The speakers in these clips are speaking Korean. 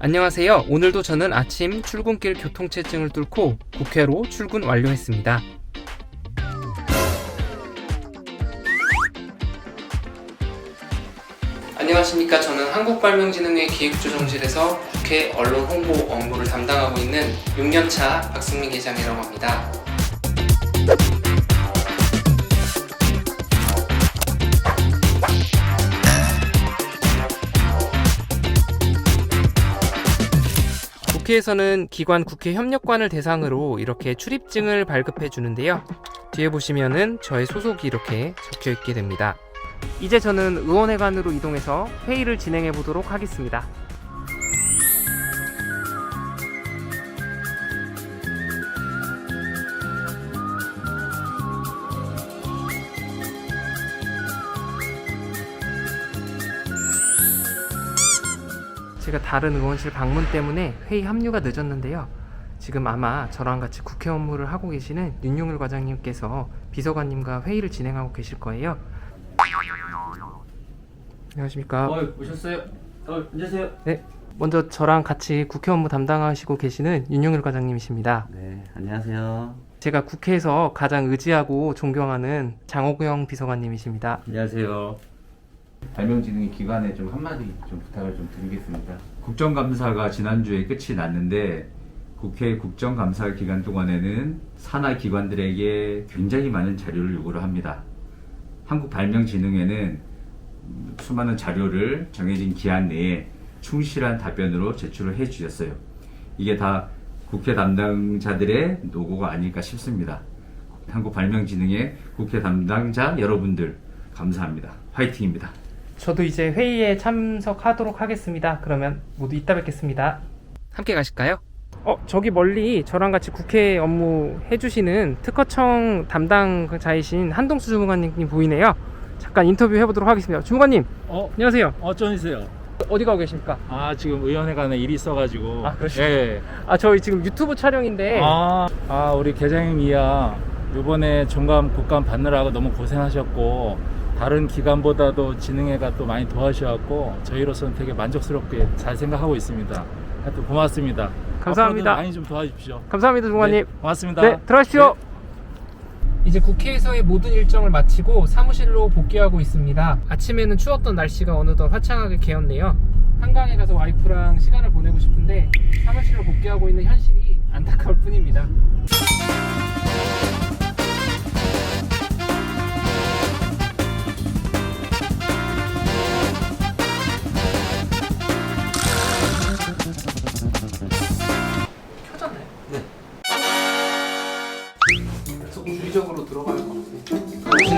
안녕하세요. 오늘도 저는 아침 출근길 교통체증을 뚫고 국회로 출근 완료했습니다. 안녕하십니까. 저는 한국발명진흥회 기획조정실에서 국회 언론 홍보 업무를 담당하고 있는 6년차 박승민 계장이라고 합니다. 국회에서는 기관 국회 협력관을 대상으로 이렇게 출입증을 발급해 주는데요. 뒤에 보시면은 저의 소속이 이렇게 적혀 있게 됩니다. 이제 저는 의원회관으로 이동해서 회의를 진행해 보도록 하겠습니다. 제가 다른 의원실 방문 때문에 회의 합류가 늦었는데요. 지금 아마 저랑 같이 국회 업무를 하고 계시는 윤용일 과장님께서 비서관님과 회의를 진행하고 계실 거예요. 안녕하십니까. 어, 오셨어요? 어, 앉으세요. 네, 먼저 저랑 같이 국회 업무 담당하시고 계시는 윤용일 과장님이십니다. 네, 안녕하세요. 제가 국회에서 가장 의지하고 존경하는 장호경 비서관님이십니다. 안녕하세요. 발명진흥의 기관에 좀 한마디 좀 부탁을 좀 드리겠습니다. 국정감사가 지난주에 끝이 났는데 국회 국정감사 기간 동안에는 산하 기관들에게 굉장히 많은 자료를 요구를 합니다. 한국발명진흥회는 음, 수많은 자료를 정해진 기한 내에 충실한 답변으로 제출을 해 주셨어요. 이게 다 국회 담당자들의 노고가 아닐까 싶습니다. 한국발명진흥회 국회 담당자 여러분들 감사합니다. 화이팅입니다. 저도 이제 회의에 참석하도록 하겠습니다. 그러면 모두 이따 뵙겠습니다. 함께 가실까요? 어, 저기 멀리 저랑 같이 국회 업무 해주시는 특허청 담당자이신 한동수 주무관님 보이네요. 잠깐 인터뷰 해보도록 하겠습니다. 주무관님, 어, 안녕하세요. 어쩐이세요? 어디 가고 계십니까? 아, 지금 의원회관에 일이 있어가지고. 아, 그러시구나. 예. 아, 저희 지금 유튜브 촬영인데. 아, 아, 우리 계장님이야. 이번에 종감 국감 받느라고 너무 고생하셨고, 다른 기관보다도 진흥회가 또 많이 도와주셔갖고, 저희로서는 되게 만족스럽게 잘 생각하고 있습니다. 하여튼 고맙습니다. 감사합니다. 많이 좀 도와주십시오. 감사합니다. 네, 고맙습니다. 네, 들어가십시오. 이제 국회에서의 모든 일정을 마치고 사무실로 복귀하고 있습니다. 아침에는 추웠던 날씨가 어느덧 화창하게 개었네요. 한강에 가서 와이프랑 시간을 보내고 싶은데 사무실로 복귀하고 있는 현실이 안타까울 뿐입니다.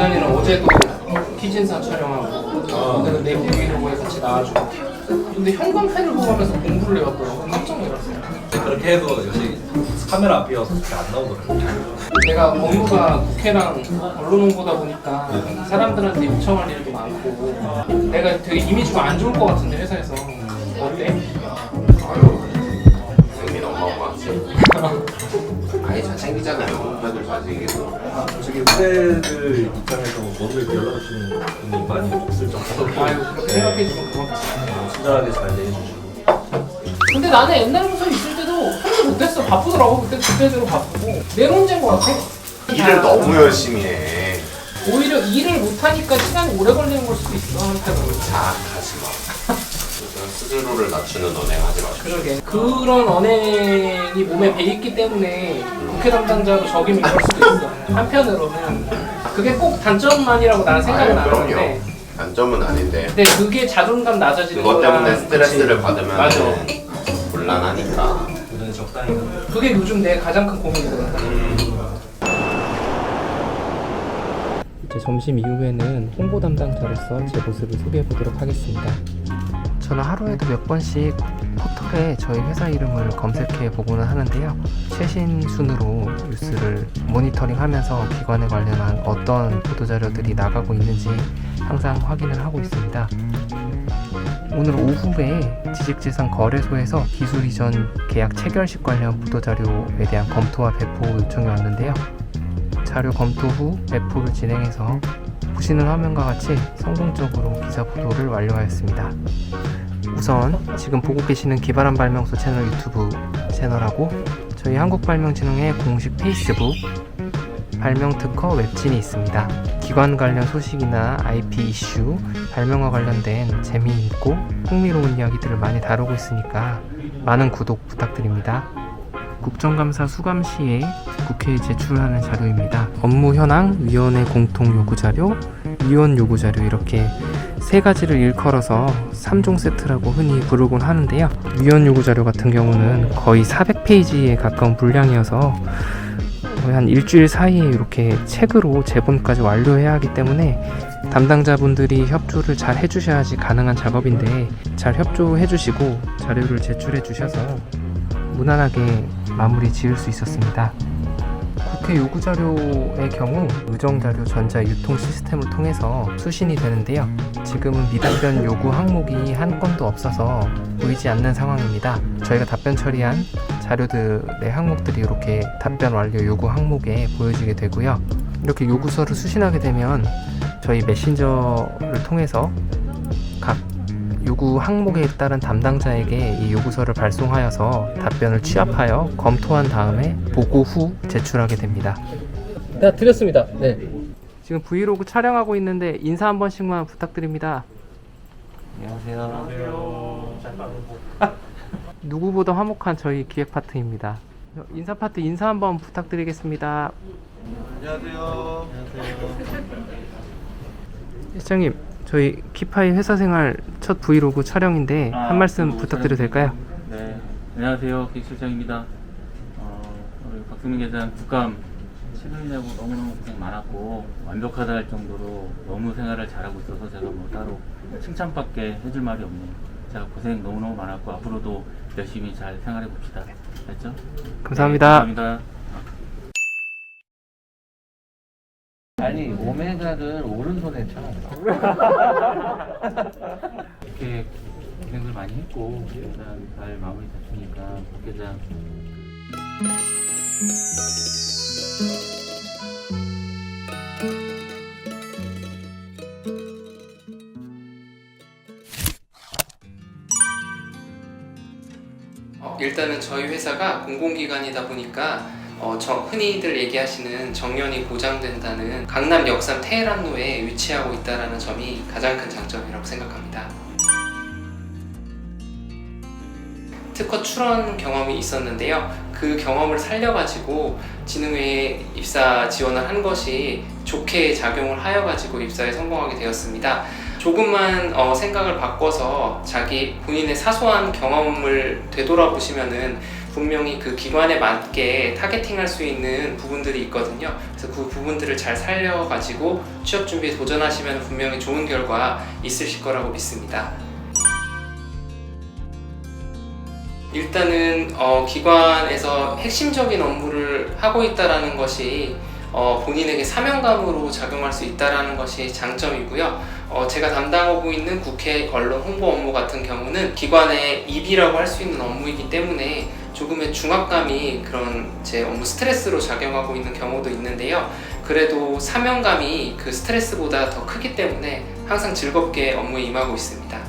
지난이랑 어제도 키진사 촬영하고 오늘은 내 브이로그에 같이 나와주고. 근데 현관패를 보고 하면서 공부를 해왔더라고. 깜짝 놀랐어요. 그렇게 해도 역시 카메라 앞이어서 잘 안 나오더라고요. 내가 업무가 국회랑 언론 홍보다 보니까 사람들한테 요청할 일도 많고. 내가 되게 이미지가 안 좋을 것 같은데 회사에서. 어때? 잘생기잖아요. 후배들 잘생기고. 솔직히 후배들 입장에서 먼저 이렇게 연락을 주는 분이 많이 없을 정도로 아유 그렇게 생각해주면 고맙다 친절하게 잘 대해주시고 근데 나는 옛날부터 있을 때도 혼자 못했어 바쁘더라고 그때 그때대로 바쁘고 내 문제인 것 같아 일을 너무 열심히 해. 오히려 일을 못하니까 시간이 오래 걸리는 걸 수도 있어 한편으로 자, 가지 마. 스스로를 낮추는 언행 하지 마시고. 그러게 그런 언행이 몸에 배 있기 때문에 국회 담당자로 적임이 걸 수도 있어 한편으로는 그게 꼭 단점만이라고 나는 생각은 안 아유, 하는데 그럼요. 단점은 아닌데. 근데 그게 자존감 낮아지는 그것 때문에 거랑 스트레스를 그치. 받으면 맞아 곤란하니까. 오늘 적당히 하는 그게 요즘 내 가장 큰 고민이거든 이제 점심 이후에는 홍보 담당자로서 제 모습을 소개해 보도록 하겠습니다. 저는 하루에도 몇 번씩 포털에 저희 회사 이름을 검색해 보고는 하는데요. 최신 순으로 뉴스를 모니터링하면서 기관에 관련한 어떤 보도자료들이 나가고 있는지 항상 확인을 하고 있습니다. 오늘 오후에 지식재산 거래소에서 기술 이전 계약 체결식 관련 보도자료에 대한 검토와 배포 요청이 왔는데요. 자료 검토 후 배포를 진행해서 보시는 화면과 같이 성공적으로 기사 보도를 완료하였습니다. 우선 지금 보고 계시는 기발한 발명소 채널 유튜브 채널하고 저희 한국발명진흥회 공식 페이스북 발명 특허 웹진이 있습니다. 기관 관련 소식이나 IP 이슈, 발명과 관련된 재미있고 흥미로운 이야기들을 많이 다루고 있으니까 많은 구독 부탁드립니다. 국정감사 수감 시에 국회에 제출하는 자료입니다. 업무 현황, 위원회 공통 요구 자료, 위원 요구 자료 이렇게 세 가지를 일컬어서 3종 세트라고 흔히 부르곤 하는데요. 위원 요구 자료 같은 경우는 거의 400페이지에 가까운 분량이어서 한 일주일 사이에 이렇게 책으로 제본까지 완료해야 하기 때문에 담당자분들이 협조를 잘 해주셔야지 가능한 작업인데 잘 협조해 주시고 자료를 제출해 주셔서 무난하게 마무리 지을 수 있었습니다. 국회 요구 자료의 경우 의정 자료 전자 유통 시스템을 통해서 수신이 되는데요. 지금은 미답변 요구 항목이 한 건도 없어서 보이지 않는 상황입니다. 저희가 답변 처리한 자료들의 항목들이 이렇게 답변 완료 요구 항목에 보여지게 되고요. 이렇게 요구서를 수신하게 되면 저희 메신저를 통해서 각 요구 항목에 따른 담당자에게 이 요구서를 발송하여서 답변을 취합하여 검토한 다음에 보고 후 제출하게 됩니다. 네, 드렸습니다. 네. 지금 브이로그 촬영하고 있는데 인사 한 번씩만 부탁드립니다. 안녕하세요. 누구보다 화목한 저희 기획 파트입니다. 인사 파트 인사 한번 부탁드리겠습니다. 안녕하세요. 시장님, 저희 키파이 회사 생활 첫 브이로그 촬영인데 아, 한 말씀 브이로그 부탁드려도 될까요? 네, 안녕하세요. 기술장입니다. 어, 우리 박수민 계장 국감 치르느냐고 너무너무 고생 많았고 완벽하다 할 정도로 너무 생활을 잘하고 있어서 제가 뭐 따로 칭찬밖에 해줄 말이 없네요. 제가 고생 너무너무 많았고 앞으로도 열심히 잘 생활해 봅시다. 됐죠? 감사합니다. 네, 감사합니다. 아니 오메가를 오른손에 쳐. 이렇게 고생들 많이 했고 일단 잘 마무리 됐으니까 박 계장 어, 일단은 저희 회사가 공공기관이다 보니까 어, 저- 흔히들 얘기하시는 정년이 보장된다는 강남 역삼 테헤란로에 위치하고 있다는 점이 가장 큰 장점이라고 생각합니다. 특허 출원 경험이 있었는데요. 그 경험을 살려가지고 진흥회에 입사 지원을 한 것이 좋게 작용을 하여가지고 입사에 성공하게 되었습니다. 조금만 어, 생각을 바꿔서 자기 본인의 사소한 경험을 되돌아보시면은 분명히 그 기관에 맞게 타겟팅할 수 있는 부분들이 있거든요. 그래서 그 부분들을 잘 살려가지고 취업 준비에 도전하시면 분명히 좋은 결과 있으실 거라고 믿습니다. 일단은 어, 기관에서 핵심적인 업무를 하고 있다라는 것이 어, 본인에게 사명감으로 작용할 수 있다라는 것이 장점이고요. 어, 제가 담당하고 있는 국회 언론 홍보 업무 같은 경우는 기관의 입이라고 할 수 있는 업무이기 때문에 조금의 중압감이 그런 제 업무 스트레스로 작용하고 있는 경우도 있는데요. 그래도 사명감이 그 스트레스보다 더 크기 때문에 항상 즐겁게 업무에 임하고 있습니다.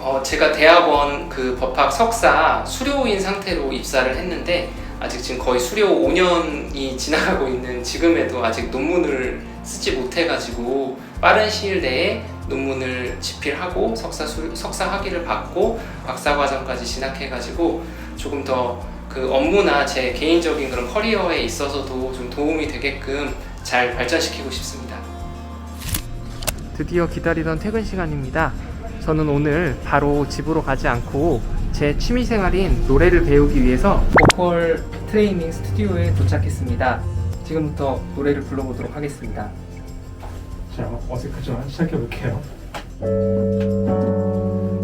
어, 제가 대학원 그 법학 석사 수료인 상태로 입사를 했는데 아직 지금 거의 수료 5년이 지나가고 있는 지금에도 아직 논문을 쓰지 못해가지고 빠른 시일 내에 논문을 집필하고 석사 수, 석사 학위를 받고 박사 과정까지 진학해가지고 조금 더 그 업무나 제 개인적인 그런 커리어에 있어서도 좀 도움이 되게끔 잘 발전시키고 싶습니다. 드디어 기다리던 퇴근 시간입니다. 저는 오늘 바로 집으로 가지 않고 제 취미 생활인 노래를 배우기 위해서 보컬 트레이닝 스튜디오에 도착했습니다. 지금부터 노래를 불러보도록 하겠습니다. 자, 어색하지만 시작해볼게요.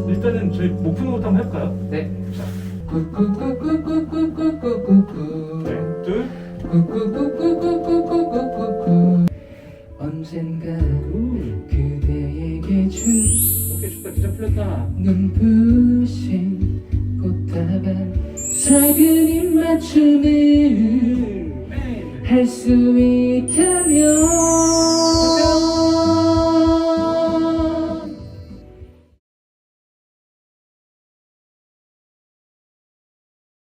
일단은 저희 목표 노트 한번 해볼까요? 네. 자, 네, 둘, 꾸꾸꾸꾸꾸꾸꾸꾸꾸 언젠가 그대에게 준 오케이, 좋다. 기자 풀렸다. 눈부신 꽃다발 작은 입맞춤을 네. 할수 있다면